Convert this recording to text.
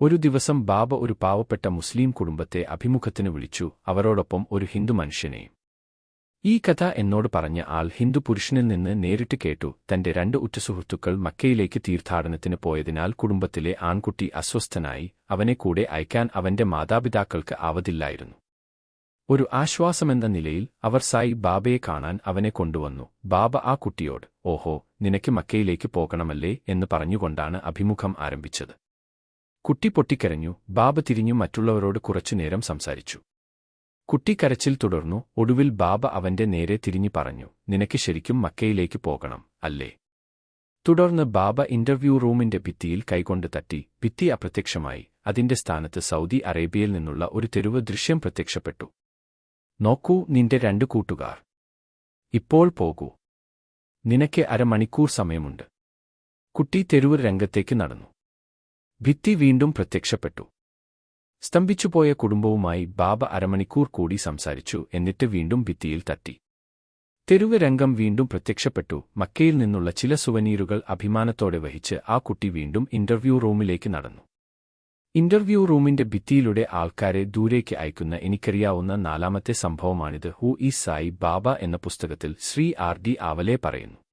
ഒരു ദിവസം ബാബ ഒരു പാവപ്പെട്ട മുസ്ലിം കുടുംബത്തെ അഭിമുഖത്തിന് വിളിച്ചു അവരോടൊപ്പം ഒരു ഹിന്ദു മനുഷ്യനെയും ഈ കഥ എന്നോട് പറഞ്ഞ ആൾ ഹിന്ദു പുരുഷനിൽ നിന്ന് നേരിട്ട് കേട്ടു തന്റെ രണ്ട് ഉറ്റസുഹൃത്തുക്കൾ മക്കയിലേക്ക് തീർത്ഥാടനത്തിന് പോയതിനാൽ കുടുംബത്തിലെ ആൺകുട്ടി അസ്വസ്ഥനായി അവനെ കൂടെ അയക്കാൻ അവന്റെ മാതാപിതാക്കൾക്ക് ആവതില്ലായിരുന്നു. ഒരു ആശ്വാസമെന്ന നിലയിൽ അവർ സായി ബാബയെ കാണാൻ അവനെ കൊണ്ടുവന്നു. ബാബ ആ കുട്ടിയോട് ഓഹോ നിനക്ക് മക്കയിലേക്ക് പോകണമല്ലേ? എന്ന് പറഞ്ഞുകൊണ്ടാണ് അഭിമുഖം ആരംഭിച്ചത്. കുട്ടി പൊട്ടിക്കരഞ്ഞു. ബാബ തിരിഞ്ഞു മറ്റുള്ളവരോട് കുറച്ചുനേരം സംസാരിച്ചു. കുട്ടി കരച്ചിൽ തുടർന്നു. ഒടുവിൽ ബാബ അവന്റെ നേരെ തിരിഞ്ഞു പറഞ്ഞു നിനക്ക് ശരിക്കും മക്കയിലേക്ക് പോകണം അല്ലേ? തുടർന്ന് ബാബ ഇന്റർവ്യൂ റൂമിന്റെ ഭിത്തിയിൽ കൈകൊണ്ട് തട്ടി. ഭിത്തി അപ്രത്യക്ഷമായി. അതിന്റെ സ്ഥാനത്ത് സൗദി അറേബ്യയിൽ നിന്നുള്ള ഒരു തെരുവ് ദൃശ്യം പ്രത്യക്ഷപ്പെട്ടു. നോക്കൂ നിന്റെ രണ്ടു കൂട്ടുകാർ. ഇപ്പോൾ പോകൂ. നിനക്ക് അരമണിക്കൂർ സമയമുണ്ട്. കുട്ടി തെരുവ് രംഗത്തേക്ക് നടന്നു. ഭിത്തി വീണ്ടും പ്രത്യക്ഷപ്പെട്ടു. സ്തംഭിച്ചുപോയ കുടുംബവുമായി ബാബ അരമണിക്കൂർ കൂടി സംസാരിച്ചു എന്നിട്ട് വീണ്ടും ഭിത്തിയിൽ തട്ടി. തെരുവ് രംഗം വീണ്ടും പ്രത്യക്ഷപ്പെട്ടു. മക്കയിൽ നിന്നുള്ള ചില സുവനീറുകൾ അഭിമാനത്തോടെ വഹിച്ച് ആ കുട്ടി വീണ്ടും ഇന്റർവ്യൂ റൂമിലേക്ക് നടന്നു. ഇന്റർവ്യൂ റൂമിന്റെ ഭിത്തിയിലൂടെ ആൾക്കാരെ ദൂരേക്ക് അയക്കുന്ന എനിക്കറിയാവുന്ന നാലാമത്തെ സംഭവമാണിത്. ഹു ഈ സായി ബാബ എന്ന പുസ്തകത്തിൽ ശ്രീ ആർ ഡി ആവലെ പറയുന്നു.